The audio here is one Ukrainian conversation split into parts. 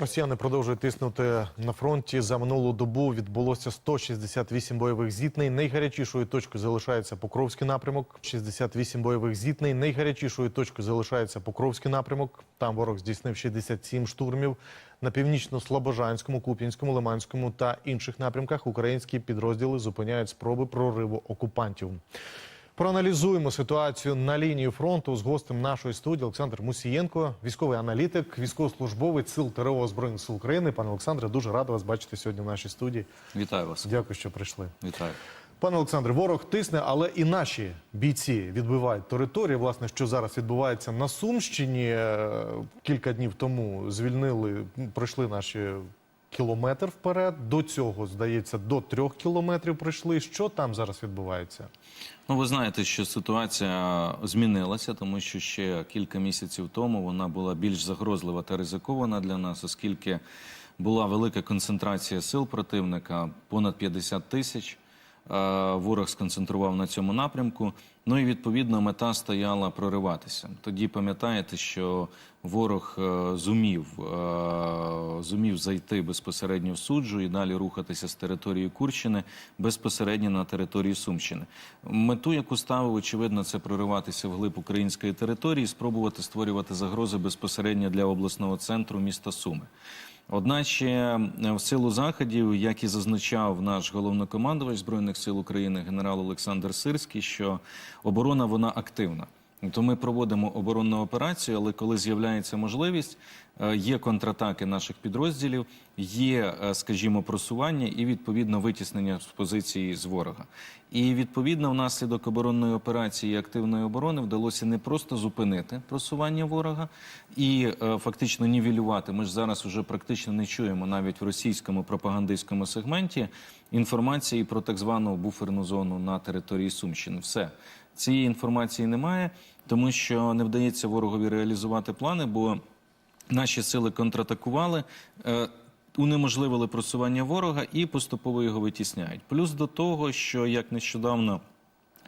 Росіяни продовжують тиснути на фронті. За минулу добу відбулося 168 бойових зіткнень. Найгарячішою точкою залишається Покровський напрямок. 68 бойових зіткнень. Найгарячішою точкою залишається Покровський напрямок. Там ворог здійснив 67 штурмів. На північно-слобожанському, Куп'янському, Лиманському та інших напрямках українські підрозділи зупиняють спроби прориву окупантів. Проаналізуємо ситуацію на лінії фронту з гостем нашої студії Олександр Мусієнко, військовий аналітик, військовослужбовець сил ТРО Збройних сил України. Пане Олександре, дуже радий вас бачити сьогодні в нашій студії. Вітаю вас. Дякую, що прийшли. Вітаю. Пане Олександре, ворог тисне, але і наші бійці відбивають території. Власне, що зараз відбувається на Сумщині. Е, Кілька днів тому звільнили, пройшли наші кілометр вперед. До цього здається, до трьох кілометрів пройшли. Що там зараз відбувається? Ну, ви знаєте, що ситуація змінилася, тому що ще кілька місяців тому вона була більш загрозлива та ризикована для нас, оскільки була велика концентрація сил противника, понад 50 тисяч. Е, Ворог сконцентрував на цьому напрямку. Ну і відповідно мета стояла прориватися. Тоді пам'ятаєте, що ворог е, зумів, е, зумів зайти безпосередньо в суджу і далі рухатися з території Курщини безпосередньо на території Сумщини. Мету, яку ставив, очевидно, це прориватися вглиб української території, спробувати створювати загрози безпосередньо для обласного центру міста Суми. Одначе е, в силу заходів, як і зазначав наш головнокомандувач збройних сил України генерал Олександр Сирський, що оборона вона активна. То ми проводимо оборонну операцію, але коли з'являється можливість, є контратаки наших підрозділів, є, е, скажімо, просування і відповідно витіснення з позиції з ворога. І відповідно, внаслідок оборонної операції і активної оборони вдалося не просто зупинити просування ворога і е, фактично нівелювати. Ми ж зараз вже практично не чуємо навіть в російському пропагандистському сегменті інформації про так звану буферну зону на території Сумщини. Все цієї інформації немає, тому що не вдається ворогові реалізувати плани, бо наші сили контратакували. е, Унеможливили просування ворога і поступово його витісняють. Плюс до того, що як нещодавно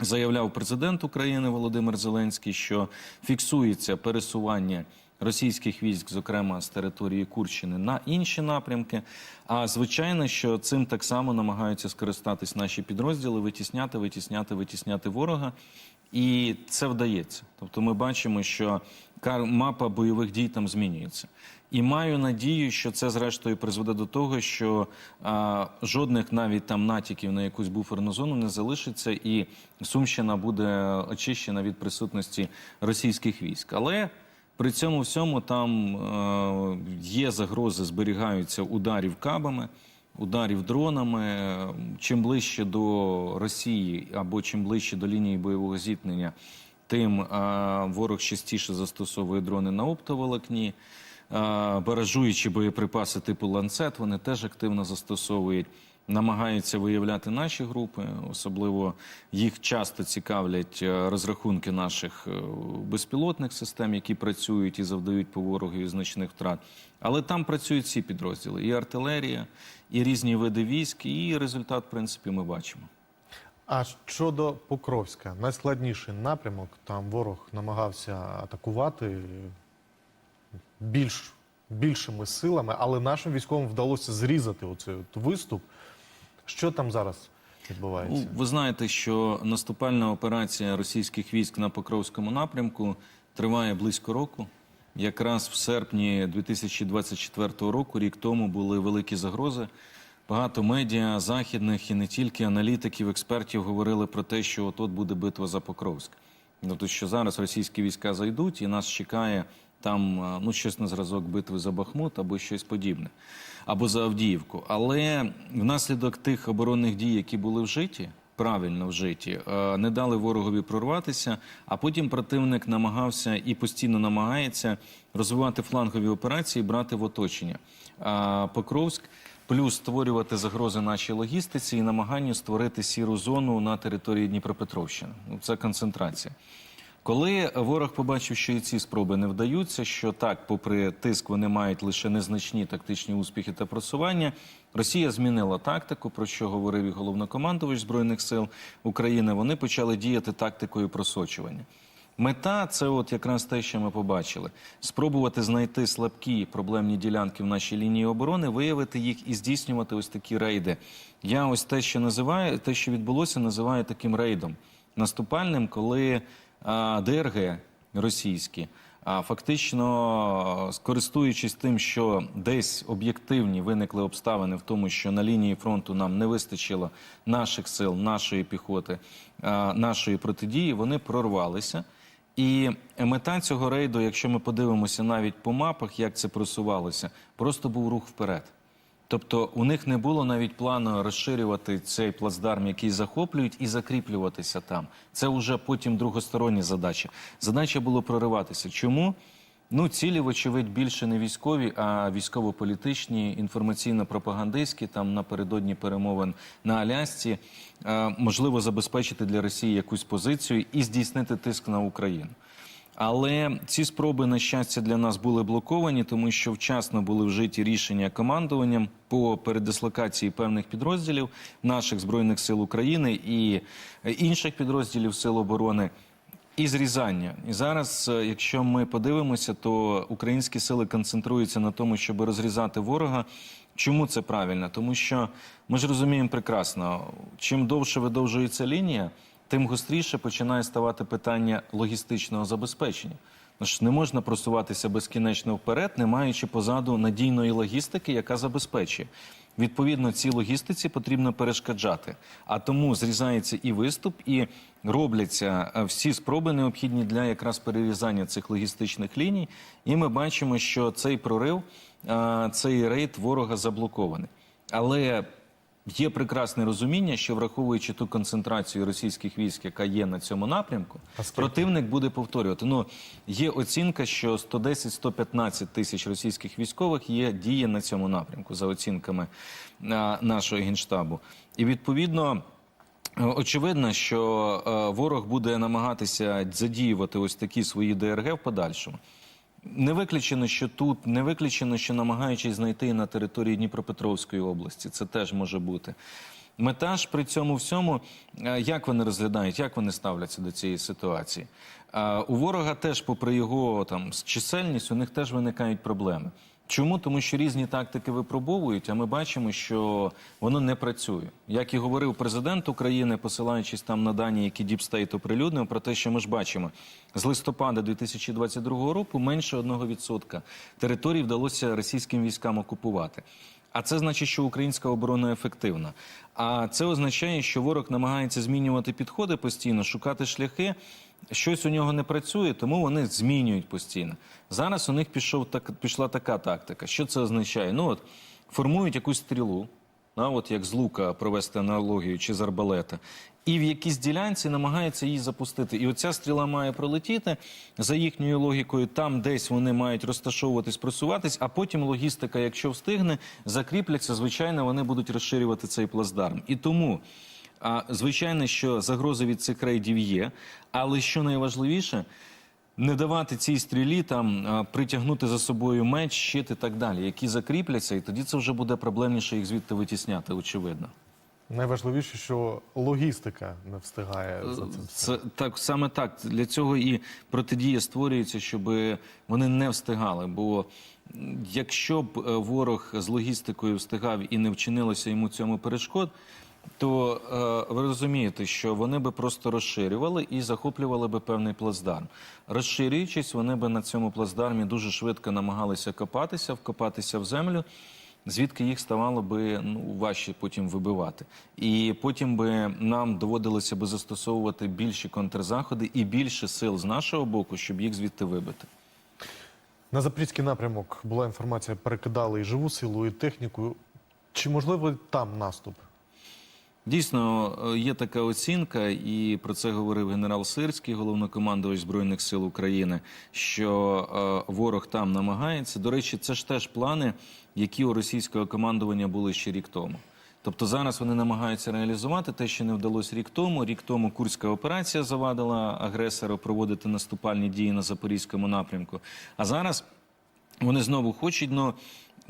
заявляв президент України Володимир Зеленський, що фіксується пересування російських військ, зокрема з території Курщини, на інші напрямки. А звичайно, що цим так само намагаються скористатись наші підрозділи, витісняти, витісняти, витісняти ворога. І це вдається. Тобто, ми бачимо, що мапа бойових дій там змінюється. І маю надію, що це зрештою призведе до того, що а, жодних навіть там натяків на якусь буферну зону не залишиться, і Сумщина буде очищена від присутності російських військ. Але при цьому всьому там е, є загрози, зберігаються ударів кабами, ударів дронами. Чим ближче до Росії або чим ближче до лінії бойового зіткнення, тим ворог частіше застосовує дрони на оптоволокні. Баражуючі боєприпаси типу ланцет вони теж активно застосовують. Намагаються виявляти наші групи, особливо їх часто цікавлять розрахунки наших е, безпілотних систем, які працюють і завдають по ворогові значних втрат. Але там працюють всі підрозділи: і артилерія, і різні види військ, і результат, в принципі, ми бачимо. А щодо Покровська, найскладніший напрямок, там ворог намагався атакувати більш, більшими силами, але нашим військовим вдалося зрізати оцей от виступ. Що там зараз відбувається? Ну, ви знаєте, що наступальна операція російських військ на Покровському напрямку триває близько року. Якраз в серпні 2024 року, рік тому, були великі загрози. Багато медіа західних і не тільки аналітиків, експертів говорили про те, що от буде битва за Покровськ. Тобто, що зараз російські війська зайдуть, і нас чекає там е, ну щось на зразок битви за Бахмут або щось подібне, або за Авдіївку. Але внаслідок тих оборонних дій, які були вжиті, правильно вжиті, е, не дали ворогові прорватися. А потім противник намагався і постійно намагається розвивати флангові операції, брати в оточення. А Покровськ. Плюс створювати загрози нашій логістиці і намаганню створити сіру зону на території Дніпропетровщини. Ну, Це концентрація. Коли ворог побачив, що і ці спроби не вдаються, що так, попри тиск, вони мають лише незначні тактичні успіхи та просування, Росія змінила тактику, про що говорив і головнокомандувач збройних сил України. Вони почали діяти тактикою просочування. Мета це от якраз те, що ми побачили: спробувати знайти слабкі проблемні ділянки в нашій лінії оборони, виявити їх і здійснювати ось такі рейди. Я ось те, що називаю, те, що відбулося, називаю таким рейдом наступальним, коли а, ДРГ російські. А фактично, скористуючись тим, що десь об'єктивні виникли обставини в тому, що на лінії фронту нам не вистачило наших сил, нашої піхоти, нашої протидії, вони прорвалися. І мета цього рейду, якщо ми подивимося навіть по мапах, як це просувалося, просто був рух вперед. Тобто у них не було навіть плану розширювати цей плацдарм, який захоплюють, і закріплюватися там. Це вже потім другостороння задача. Задача було прориватися. Чому? Ну, цілі, вочевидь, більше не військові, а військово-політичні, інформаційно-пропагандистські, там напередодні перемовин на Алясці, е, можливо забезпечити для Росії якусь позицію і здійснити тиск на Україну. Але ці спроби, на щастя, для нас були блоковані, тому що вчасно були вжиті рішення командуванням по передислокації певних підрозділів наших збройних сил України і інших підрозділів сил оборони. І зрізання. І зараз, е, якщо ми подивимося, то українські сили концентруються на тому, щоб розрізати ворога. Чому це правильно? Тому що ми ж розуміємо прекрасно, чим довше видовжується лінія, тим гостріше починає ставати питання логістичного забезпечення. Ну ж не можна просуватися безкінечно вперед, не маючи позаду надійної логістики, яка забезпечує. Відповідно, цій логістиці потрібно перешкоджати. А тому зрізається і виступ, і робляться е, всі спроби необхідні для якраз перерізання цих логістичних ліній. І ми бачимо, що цей прорив, е, цей рейд ворога заблокований. Але Є прекрасне розуміння, що враховуючи ту концентрацію російських військ, яка є на цьому напрямку, противник буде повторювати. Ну є оцінка, що 110-115 тисяч російських військових є діє на цьому напрямку за оцінками а, нашого генштабу. І відповідно. е, Очевидно, що е, ворог буде намагатися задіювати ось такі свої ДРГ в подальшому. Не виключено, що тут, не виключено, що намагаючись знайти на території Дніпропетровської області, це теж може бути. Мета ж при цьому всьому, е, як вони розглядають, як вони ставляться до цієї ситуації. Е, У ворога теж, попри його там чисельність, у них теж виникають проблеми. Чому? Тому що різні тактики випробовують, а ми бачимо, що воно не працює. Як і говорив президент України, посилаючись там на дані, які Діпстейт оприлюднив, про те, що ми ж бачимо, з листопада 2022 року менше 1% територій вдалося російським військам окупувати. А це значить, що українська оборона ефективна. А це означає, що ворог намагається змінювати підходи постійно, шукати шляхи. Щось у нього не працює, тому вони змінюють постійно. Зараз у них пішов так, пішла така тактика. Що це означає? Ну от формують якусь стрілу, а от як з лука провести аналогію чи з арбалета, і в якійсь ділянці намагаються її запустити. І оця стріла має пролетіти за їхньою логікою. Там десь вони мають розташовуватись, просуватись, а потім логістика, якщо встигне, закріпляться. Звичайно, вони будуть розширювати цей плацдарм. І тому. А звичайно, що загрози від цих рейдів є, але що найважливіше, не давати цій стрілі там притягнути за собою меч, щит і так далі, які закріпляться, і тоді це вже буде проблемніше їх звідти витісняти, очевидно. Найважливіше, що логістика не встигає за це. все. Це так саме так. Для цього і протидія створюється, щоб вони не встигали. Бо якщо б е, ворог з логістикою встигав і не вчинилося йому цьому перешкод, то е, ви розумієте, що вони би просто розширювали і захоплювали би певний плацдарм. Розширюючись, вони би на цьому плацдармі дуже швидко намагалися копатися, вкопатися в землю. Звідки їх ставало би ну важче потім вибивати, і потім би нам доводилося би застосовувати більші контрзаходи і більше сил з нашого боку, щоб їх звідти вибити. На запорізький напрямок була інформація, перекидали і живу силу, і техніку. Чи можливо там наступ? Дійсно, е, є така оцінка, і про це говорив генерал Сирський, головнокомандувач збройних сил України. Що е, ворог там намагається. До речі, це ж теж плани, які у російського командування були ще рік тому. Тобто зараз вони намагаються реалізувати те, що не вдалося рік тому. Рік тому Курська операція завадила агресору проводити наступальні дії на запорізькому напрямку. А зараз вони знову хочуть. но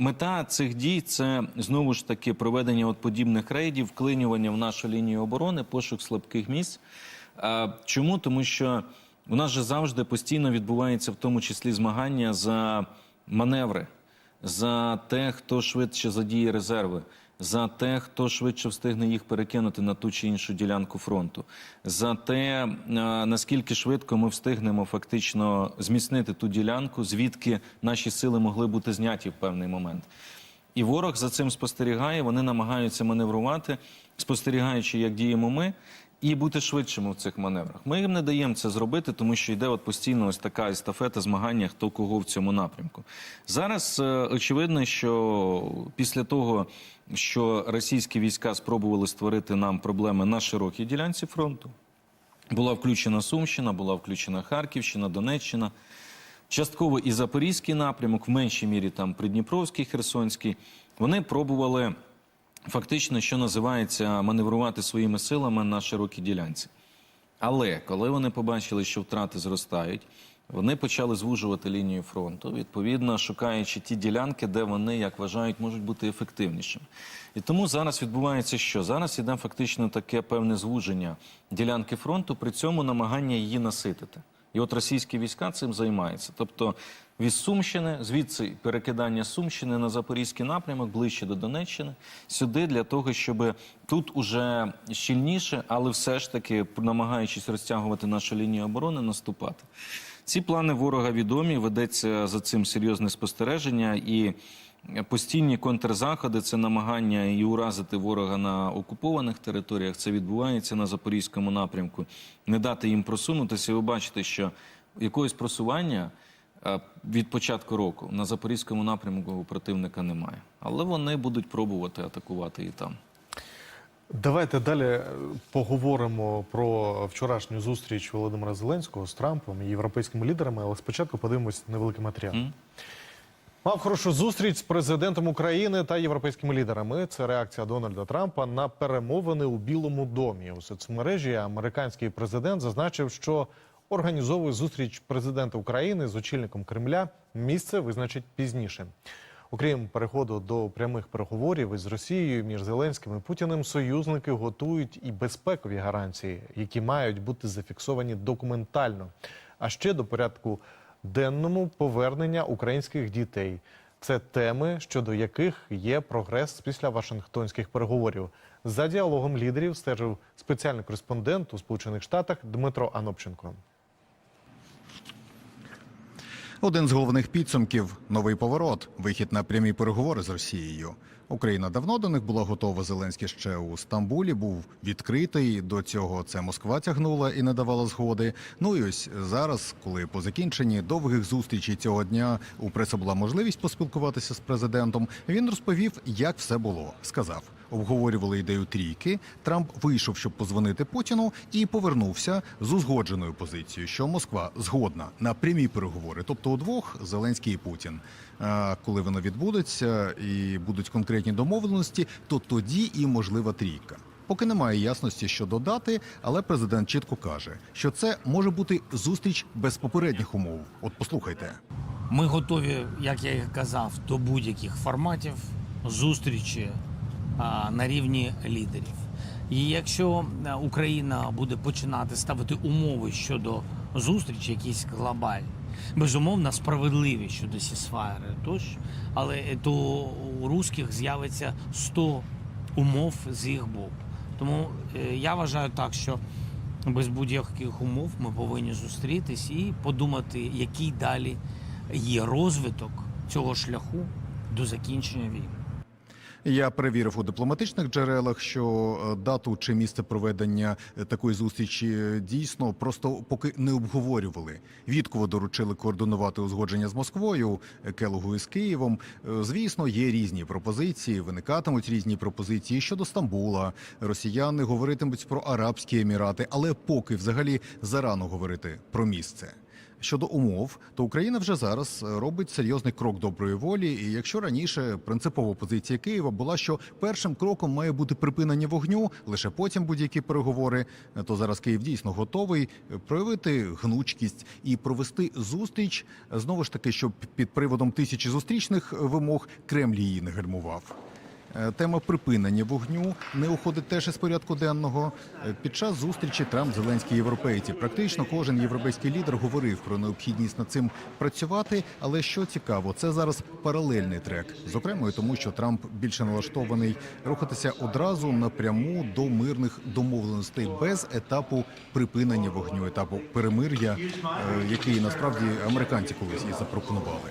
мета цих дій це знову ж таки проведення от подібних рейдів, вклинювання в нашу лінію оборони, пошук слабких місць. Чому? Тому що У нас же завжди постійно відбувається в тому числі змагання за маневри, за те, хто швидше задіє резерви, за те, хто швидше встигне їх перекинути на ту чи іншу ділянку фронту, за те, е, наскільки швидко ми встигнемо фактично зміцнити ту ділянку, звідки наші сили могли бути зняті в певний момент. І ворог за цим спостерігає, вони намагаються маневрувати, спостерігаючи, як діємо ми, і бути швидшими в цих маневрах. Ми їм не даємо це зробити, тому що йде от постійно ось така естафета змагання, хто кого в цьому напрямку. Зараз е, очевидно, що після того, що російські війська спробували створити нам проблеми на широкій ділянці фронту, була включена Сумщина, була включена Харківщина, Донеччина. Частково і Запорізький напрямок, в меншій мірі там Придніпровський, Херсонський. Вони пробували фактично, що називається, маневрувати своїми силами на широкій ділянці. Але коли вони побачили, що втрати зростають, вони почали звужувати лінію фронту, відповідно шукаючи ті ділянки, де вони, як вважають, можуть бути ефективнішими. І тому зараз відбувається що? Зараз іде фактично таке певне звуження ділянки фронту, при цьому намагання її наситити. І от російські війська цим займаються. Тобто від Сумщини, звідси перекидання Сумщини на Запорізький напрямок, ближче до Донеччини, сюди для того, щоб тут уже щільніше, але все ж таки, намагаючись розтягувати нашу лінію оборони, наступати. Ці плани ворога відомі, ведеться за цим серйозне спостереження і. Постійні контрзаходи це намагання і уразити ворога на окупованих територіях. Це відбувається на запорізькому напрямку. Не дати їм просунутися. Ви бачите, що якогось просування е, від початку року на запорізькому напрямку у противника немає. Але вони будуть пробувати атакувати і там. Давайте далі е, поговоримо про вчорашню зустріч Володимира Зеленського з Трампом і європейськими лідерами, але спочатку подивимось невеликий матеріал. М? Мав хорошу зустріч з президентом України та європейськими лідерами. Це реакція Дональда Трампа на перемовини у Білому домі. У соцмережі американський президент зазначив, що організовує зустріч президента України з очільником Кремля. Місце визначить пізніше. Окрім переходу до прямих переговорів із Росією між Зеленським і Путіним, союзники готують і безпекові гарантії, які мають бути зафіксовані документально. А ще до порядку денному повернення українських дітей. Це теми, щодо яких є прогрес після Вашингтонських переговорів. За діалогом лідерів стежив спеціальний кореспондент у Сполучених Штатах Дмитро Анопченко. Один з головних підсумків новий поворот, вихід на прямі переговори з Росією. Україна давно до них була готова. Зеленський ще у Стамбулі був відкритий. До цього це Москва тягнула і не давала згоди. Ну і ось зараз, коли по закінченні довгих зустрічей цього дня у преси була можливість поспілкуватися з президентом, він розповів, як все було. Сказав, обговорювали ідею трійки. Трамп вийшов, щоб позвонити Путіну, і повернувся з узгодженою позицією, що Москва згодна на прямі переговори, тобто удвох Зеленський і Путін. А коли воно відбудеться і будуть конкретні домовленості, то тоді і можлива трійка. Поки немає ясності щодо дати, але президент чітко каже, що це може бути зустріч без попередніх умов. От послухайте. Ми готові, як я і казав, до будь-яких форматів зустрічі а, на рівні лідерів. І якщо е, Україна буде починати ставити умови щодо зустрічі, якісь глобальні, безумовно справедливі щодо сісфайри, тощо, але то у русських з'явиться 100 умов з їх боку. Тому е, я вважаю так, що без будь-яких умов ми повинні зустрітись і подумати, який далі є розвиток цього шляху до закінчення війни. Я перевірив у дипломатичних джерелах, що е, дату чи місце проведення е, такої зустрічі е, дійсно просто поки не обговорювали. Вітково доручили координувати узгодження з Москвою, Келугу із Києвом. Звісно, є різні пропозиції, виникатимуть різні пропозиції щодо Стамбула. Росіяни говоритимуть про Арабські Емірати, але поки взагалі зарано говорити про місце. Щодо умов, то Україна вже зараз е, робить серйозний крок доброї волі. І якщо раніше принципова позиція Києва була, що першим кроком має бути припинення вогню, лише потім будь-які переговори, е, то зараз Київ дійсно готовий е, проявити гнучкість і провести зустріч знову ж таки, щоб під приводом тисячі зустрічних вимог Кремль її не гальмував. Е, Тема припинення вогню не уходить теж із порядку денного. Е, Під час зустрічі Трамп Зеленський європейці. Практично кожен європейський лідер говорив про необхідність над цим працювати. Але що цікаво, це зараз паралельний трек. Зокрема, тому, що Трамп більше налаштований рухатися одразу напряму до мирних домовленостей без етапу припинення вогню, етапу перемир'я, е, який насправді американці колись і запропонували.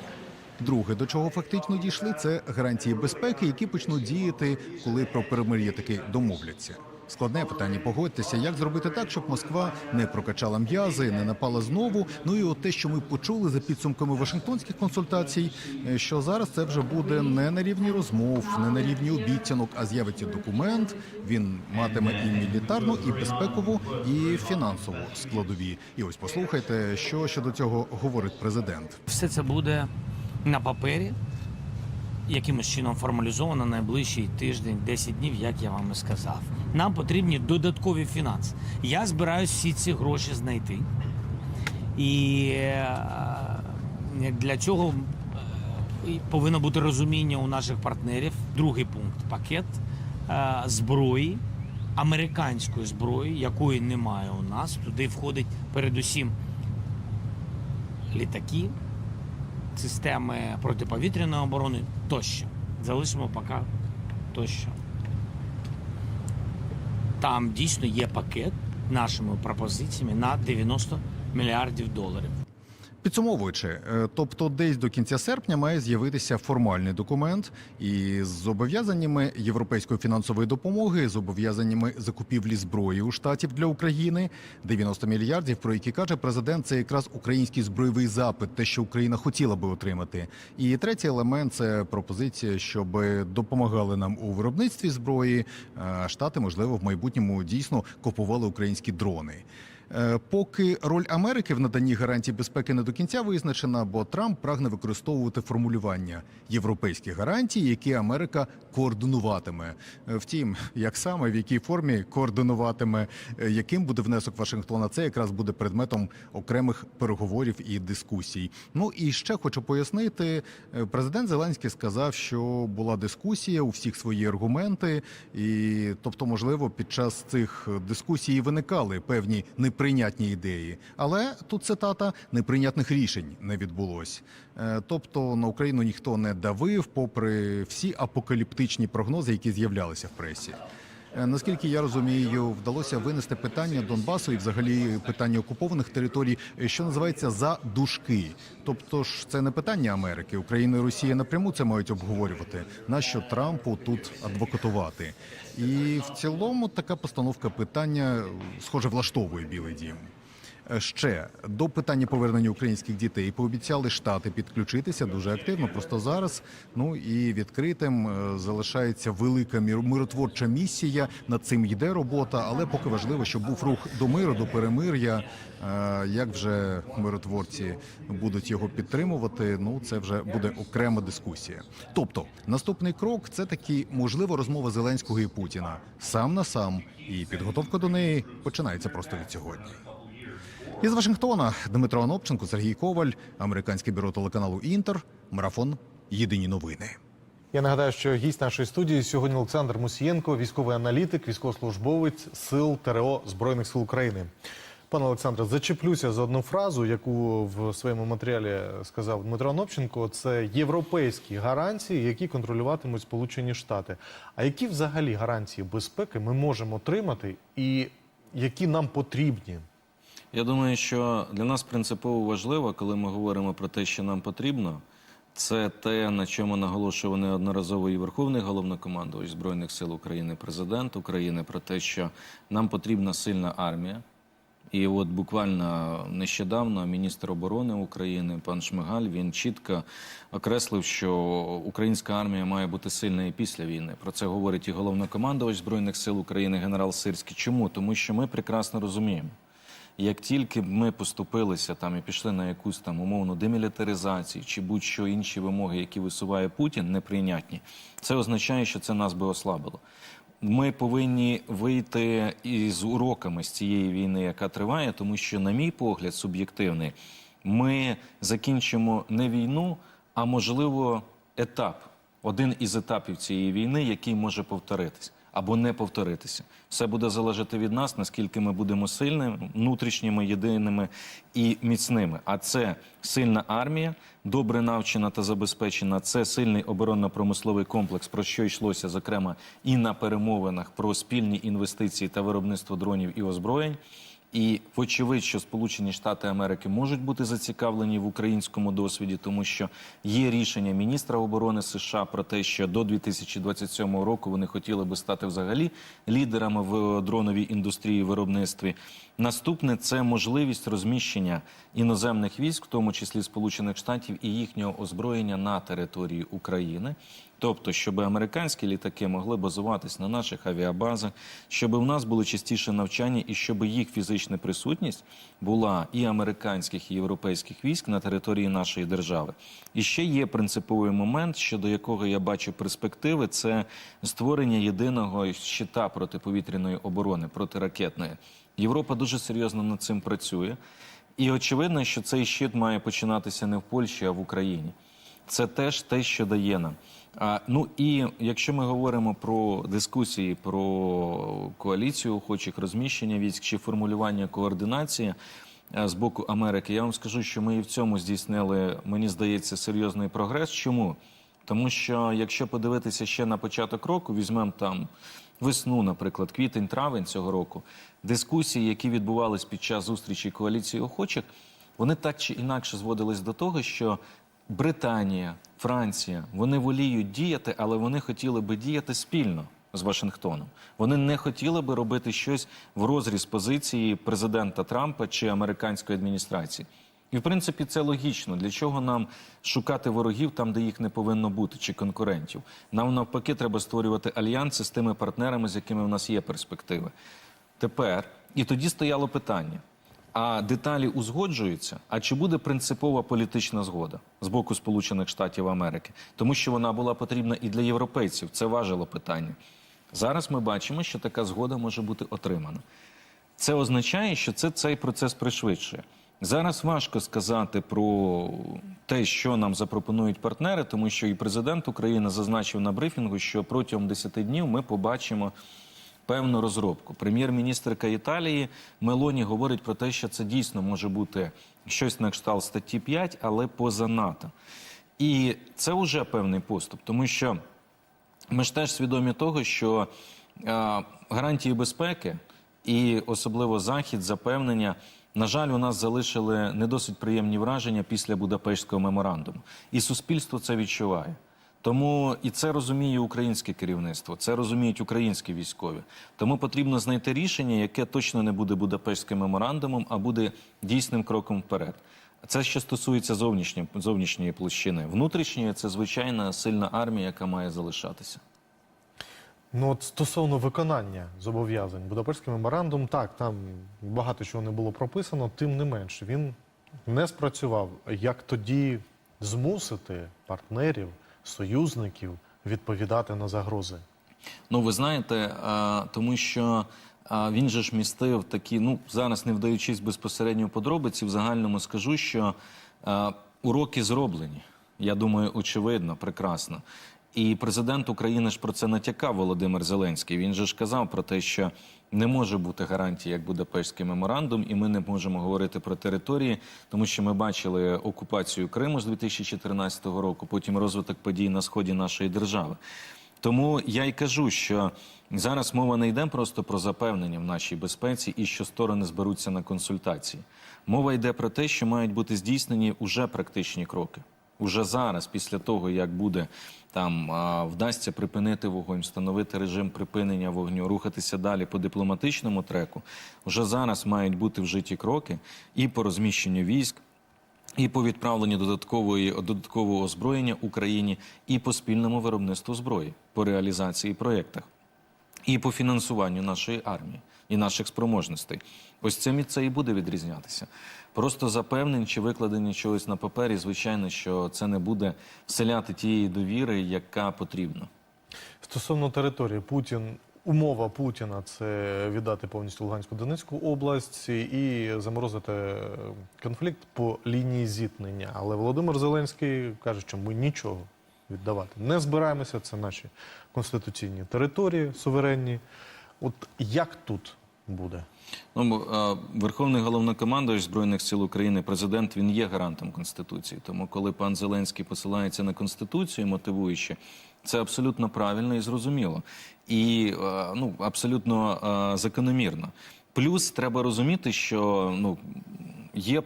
Друге, до чого фактично дійшли, це гарантії безпеки, які почнуть діяти, коли про перемир'я таки домовляться. Складне питання, погодьтеся, як зробити так, щоб Москва не прокачала м'язи, не напала знову. Ну і от те, що ми почули за підсумками Вашингтонських консультацій, е, що зараз це вже буде не на рівні розмов, не на рівні обіцянок, а з'явиться документ. Він матиме і мілітарну, і безпекову, і фінансову складові. І ось послухайте, що щодо цього говорить президент. Все це буде на папері, якимось чином формалізовано найближчий тиждень, 10 днів, як я вам і сказав. Нам потрібні додаткові фінанси. Я збираюсь всі ці гроші знайти. І е, для цього е, повинно бути розуміння у наших партнерів. Другий пункт пакет е, зброї, американської зброї, якої немає у нас. Туди входить передусім літаки, системи протиповітряної оборони тощо. Залишимо поки тощо. Там дійсно є пакет нашими пропозиціями на 90 мільярдів доларів. Підсумовуючи, е, тобто десь до кінця серпня має з'явитися формальний документ із зобов'язаннями європейської фінансової допомоги, зобов'язаннями закупівлі зброї у штатів для України. 90 мільярдів, про які каже президент, це якраз український збройовий запит, те, що Україна хотіла би отримати. І третій елемент це пропозиція, щоб допомагали нам у виробництві зброї. Штати, можливо, в майбутньому дійсно купували українські дрони. Е, Поки роль Америки в наданні гарантій безпеки не до кінця визначена, бо Трамп прагне використовувати формулювання європейських гарантій, які Америка координуватиме. Е, Втім, як саме в якій формі координуватиме, е, яким буде внесок Вашингтона, це якраз буде предметом окремих переговорів і дискусій. Ну і ще хочу пояснити, президент Зеленський сказав, що була дискусія у всіх свої аргументи, і тобто, можливо, під час цих дискусій виникали певні неприйнятні ідеї. Але тут цитата неприйнятних рішень не відбулось. Е, Тобто на Україну ніхто не давив, попри всі апокаліптичні прогнози, які з'являлися в пресі. Е, Наскільки я розумію, вдалося винести питання Донбасу і взагалі питання окупованих територій, е, що називається за дужки. Тобто ж це не питання Америки. Україна і Росія напряму це мають обговорювати. Нащо Трампу тут адвокатувати? І в цілому така постановка питання, е, схоже, влаштовує Білий Дім. Е, Ще до питання повернення українських дітей пообіцяли штати підключитися дуже активно. Просто зараз ну і відкритим е, залишається велика миротворча місія. Над цим йде робота, але поки важливо, щоб був рух до миру, до перемир'я. Е, Як вже миротворці будуть його підтримувати? Ну це вже буде окрема дискусія. Тобто, наступний крок це таки можливо розмова Зеленського і Путіна сам на сам, і підготовка до неї починається просто від сьогодні. Із Вашингтона Дмитро Анопченко, Сергій Коваль, американське бюро телеканалу Інтер, марафон Єдині новини. Я нагадаю, що гість нашої студії сьогодні Олександр Мусієнко, військовий аналітик, військовослужбовець сил ТРО Збройних сил України. Пане Олександре, зачеплюся за одну фразу, яку в своєму матеріалі сказав Дмитро Анопченко. Це європейські гарантії, які контролюватимуть Сполучені Штати. А які взагалі гарантії безпеки ми можемо отримати, і які нам потрібні? Я думаю, що для нас принципово важливо, коли ми говоримо про те, що нам потрібно, це те, на чому наголошував неодноразово і Верховний головнокомандувач Збройних сил України, президент України, про те, що нам потрібна сильна армія. І от буквально нещодавно міністр оборони України пан Шмигаль він чітко окреслив, що українська армія має бути сильна і після війни. Про це говорить і головнокомандувач збройних сил України генерал Сирський. Чому? Тому що ми прекрасно розуміємо. Як тільки б ми поступилися там і пішли на якусь там умовну демілітаризацію чи будь-що інші вимоги, які висуває Путін, неприйнятні, це означає, що це нас би ослабило. Ми повинні вийти із уроками з цієї війни, яка триває, тому що, на мій погляд, суб'єктивний, ми закінчимо не війну, а можливо етап один із етапів цієї війни, який може повторитись або не повторитися. Все буде залежати від нас, наскільки ми будемо сильними, внутрішніми, єдиними і міцними. А це сильна армія, добре навчена та забезпечена. Це сильний оборонно-промисловий комплекс, про що йшлося, зокрема, і на перемовинах про спільні інвестиції та виробництво дронів і озброєнь. І вочевидь, що Сполучені Штати Америки можуть бути зацікавлені в українському досвіді, тому що є рішення міністра оборони США про те, що до 2027 року вони хотіли би стати взагалі лідерами в дроновій індустрії виробництві. Наступне це можливість розміщення іноземних військ, в тому числі Сполучених Штатів, і їхнього озброєння на території України. Тобто, щоб американські літаки могли базуватись на наших авіабазах, щоб у нас були частіше навчання і щоб їх фізична присутність була і американських, і європейських військ на території нашої держави. І ще є принциповий момент, щодо якого я бачу перспективи, це створення єдиного щита протиповітряної оборони протиракетної. Європа дуже серйозно над цим працює. І очевидно, що цей щит має починатися не в Польщі, а в Україні. Це теж те, що дає нам. Ну і якщо ми говоримо про дискусії про коаліцію охочих розміщення військ чи формулювання координації е, з боку Америки, я вам скажу, що ми і в цьому здійснили, мені здається, серйозний прогрес. Чому? Тому що якщо подивитися ще на початок року, візьмемо там весну, наприклад, квітень-травень цього року, дискусії, які відбувались під час зустрічі коаліції охочих, вони так чи інакше зводились до того, що Британія, Франція, вони воліють діяти, але вони хотіли би діяти спільно з Вашингтоном. Вони не хотіли би робити щось в розріз позиції президента Трампа чи американської адміністрації. І в принципі це логічно. Для чого нам шукати ворогів там, де їх не повинно бути, чи конкурентів? Нам навпаки треба створювати альянси з тими партнерами, з якими в нас є перспективи. Тепер і тоді стояло питання: а деталі узгоджуються? А чи буде принципова політична згода з боку Сполучених Штатів Америки? Тому що вона була потрібна і для європейців. Це важило питання. Зараз ми бачимо, що така згода може бути отримана. Це означає, що це цей процес пришвидшує. Зараз важко сказати про те, що нам запропонують партнери, тому що і президент України зазначив на брифінгу, що протягом 10 днів ми побачимо певну розробку. Прем'єр-міністрка Італії Мелоні говорить про те, що це дійсно може бути щось на кшталт статті 5, але поза НАТО. І це вже певний поступ, тому що ми ж теж свідомі того, що е, гарантії безпеки і особливо захід, запевнення, на жаль, у нас залишили не досить приємні враження після Будапештського меморандуму. І суспільство це відчуває. Тому і це розуміє українське керівництво, це розуміють українські військові. Тому потрібно знайти рішення, яке точно не буде Будапештським меморандумом, а буде дійсним кроком вперед. Це що стосується зовнішньої, зовнішньої площини. Внутрішньої це звичайна сильна армія, яка має залишатися. Ну от стосовно виконання зобов'язань, Будапештський меморандум, так, там багато чого не було прописано, тим не менш, він не спрацював. Як тоді змусити партнерів, союзників відповідати на загрози? Ну, ви знаєте, тому що він же ж містив такі, ну зараз не вдаючись безпосередньо подробиці, в загальному скажу, що уроки зроблені. Я думаю, очевидно, прекрасно. І президент України ж про це натякав Володимир Зеленський. Він же ж казав про те, що не може бути гарантії, як Будапештський меморандум, і ми не можемо говорити про території, тому що ми бачили окупацію Криму з 2014 року, потім розвиток подій на сході нашої держави. Тому я й кажу, що зараз мова не йде просто про запевнення в нашій безпеці і що сторони зберуться на консультації. Мова йде про те, що мають бути здійснені уже практичні кроки. Уже зараз, після того як буде там вдасться припинити вогонь, встановити режим припинення вогню, рухатися далі по дипломатичному треку. Уже зараз мають бути вжиті кроки і по розміщенню військ, і по відправленню додаткової додаткового озброєння Україні, і по спільному виробництву зброї, по реалізації проєктах, і по фінансуванню нашої армії і наших спроможностей. Ось цим це і буде відрізнятися. Просто запевнень чи викладення чогось на папері, звичайно, що це не буде вселяти тієї довіри, яка потрібна. Стосовно території, Путін, умова Путіна це віддати повністю Луганську Донецьку область і заморозити конфлікт по лінії зіткнення. Але Володимир Зеленський каже, що ми нічого віддавати. Не збираємося, це наші конституційні території, суверенні. От як тут буде? Ну, Верховний головнокомандувач Збройних сил України, президент, він є гарантом Конституції. Тому, коли пан Зеленський посилається на Конституцію, мотивуючи, це абсолютно правильно і зрозуміло. І ну, абсолютно закономірно. Плюс треба розуміти, що ну, є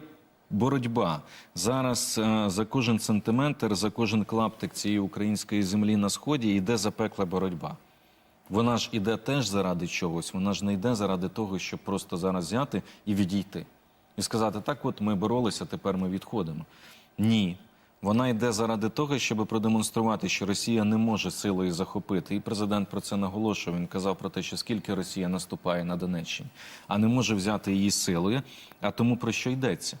боротьба. Зараз е, за кожен сантиметр, за кожен клаптик цієї української землі на сході йде запекла боротьба. Вона ж іде теж заради чогось. Вона ж не йде заради того, щоб просто зараз взяти і відійти. І сказати, так от ми боролися, тепер ми відходимо. Ні. Вона йде заради того, щоб продемонструвати, що Росія не може силою захопити. І президент про це наголошував. Він казав про те, що скільки Росія наступає на Донеччині, а не може взяти її силою. А тому про що йдеться?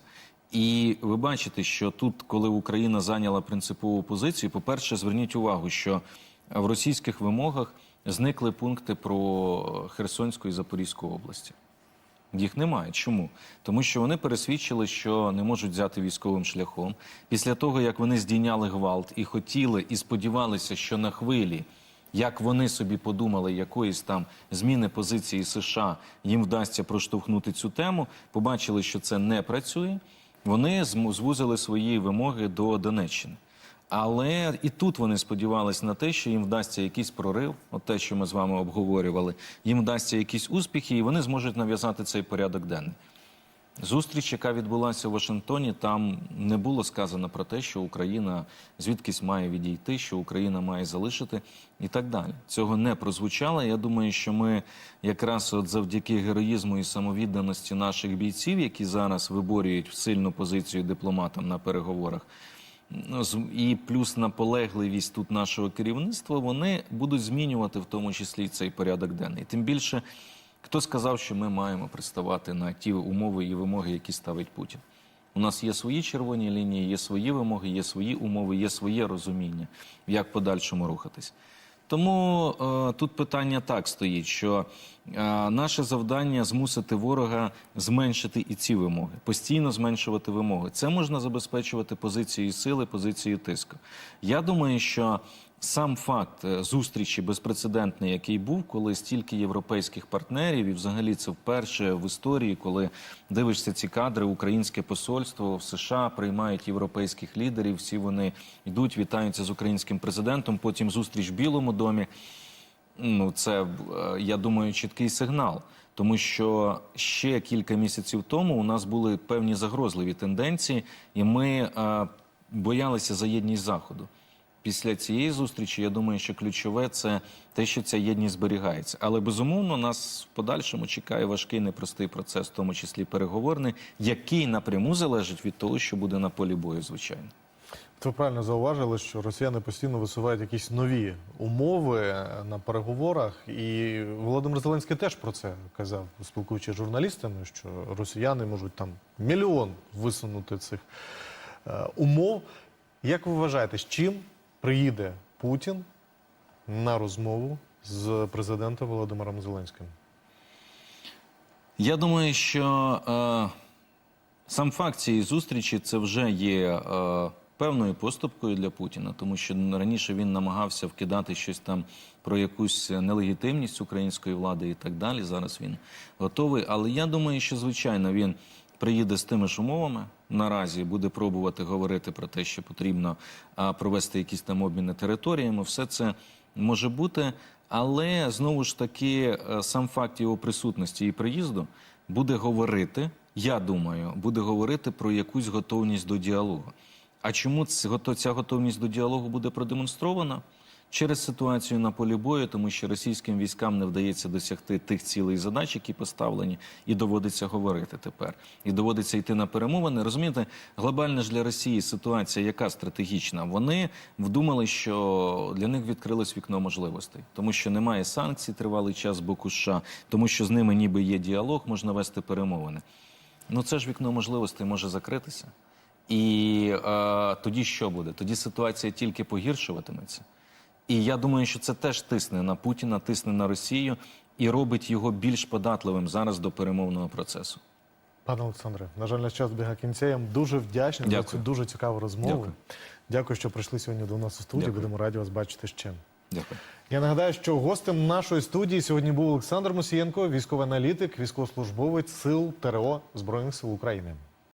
І ви бачите, що тут, коли Україна зайняла принципову позицію, по-перше, зверніть увагу, що в російських вимогах зникли пункти про Херсонську і Запорізьку області. Їх немає. Чому? Тому що вони пересвідчили, що не можуть взяти військовим шляхом. Після того, як вони здійняли гвалт і хотіли, і сподівалися, що на хвилі, як вони собі подумали, якоїсь там зміни позиції США їм вдасться проштовхнути цю тему, побачили, що це не працює. Вони звузили свої вимоги до Донеччини. Але і тут вони сподівалися на те, що їм вдасться якийсь прорив, от те, що ми з вами обговорювали, їм вдасться якісь успіхи, і вони зможуть нав'язати цей порядок денний. Зустріч, яка відбулася в Вашингтоні, там не було сказано про те, що Україна звідкись має відійти, що Україна має залишити і так далі. Цього не прозвучало. Я думаю, що ми якраз от завдяки героїзму і самовідданості наших бійців, які зараз виборюють сильну позицію дипломатам на переговорах, Ну, і плюс наполегливість тут нашого керівництва, вони будуть змінювати в тому числі цей порядок денний. Тим більше, хто сказав, що ми маємо приставати на ті умови і вимоги, які ставить Путін. У нас є свої червоні лінії, є свої вимоги, є свої умови, є своє розуміння, як подальшому рухатись. Тому е, тут питання так стоїть, що е, наше завдання змусити ворога зменшити і ці вимоги, постійно зменшувати вимоги. Це можна забезпечувати позицією сили, позицією тиску. Я думаю, що сам факт е, зустрічі безпрецедентний, який був, коли стільки європейських партнерів, і взагалі це вперше в історії, коли дивишся ці кадри, українське посольство в США приймають європейських лідерів. Всі вони йдуть, вітаються з українським президентом. Потім зустріч в Білому домі. Ну, це е, я думаю, чіткий сигнал. Тому що ще кілька місяців тому у нас були певні загрозливі тенденції, і ми е, боялися за єдність заходу. Після цієї зустрічі я думаю, що ключове це те, що ця єдність зберігається. Але безумовно нас в подальшому чекає важкий непростий процес, в тому числі переговорний, який напряму залежить від того, що буде на полі бою, звичайно. Ви правильно зауважили, що росіяни постійно висувають якісь нові умови на переговорах, і Володимир Зеленський теж про це казав, спілкуючись з журналістами, що росіяни можуть там мільйон висунути цих е, умов. Як ви вважаєте, з чим приїде Путін на розмову з президентом Володимиром Зеленським? Я думаю, що е, сам факт цієї зустрічі це вже є е, певною поступкою для Путіна, тому що раніше він намагався вкидати щось там про якусь нелегітимність української влади і так далі. Зараз він готовий. Але я думаю, що звичайно він приїде з тими ж умовами. Наразі буде пробувати говорити про те, що потрібно провести якісь там обміни територіями. Все це може бути, але знову ж таки е, сам факт його присутності і приїзду буде говорити. Я думаю, буде говорити про якусь готовність до діалогу. А чому ця готовність до діалогу буде продемонстрована? Через ситуацію на полі бою, тому що російським військам не вдається досягти тих цілей і задач, які поставлені, і доводиться говорити тепер. І доводиться йти на перемовини. Розумієте, глобальна ж для Росії ситуація, яка стратегічна. Вони вдумали, що для них відкрилось вікно можливостей, тому що немає санкцій тривалий час з боку США, тому що з ними ніби є діалог, можна вести перемовини. Ну це ж вікно можливостей може закритися. І е, тоді що буде? Тоді ситуація тільки погіршуватиметься. І я думаю, що це теж тисне на Путіна, тисне на Росію і робить його більш податливим зараз до перемовного процесу. Пане Олександре, на жаль, наш час біга кінця. Я вам дуже вдячний за цю дуже цікаву розмову. Дякую. Дякую, що прийшли сьогодні до нас у студію. Дякую. Будемо раді вас бачити ще. Дякую. Я нагадаю, що гостем нашої студії сьогодні був Олександр Мусієнко, військовий аналітик, військовослужбовець сил ТРО Збройних сил України.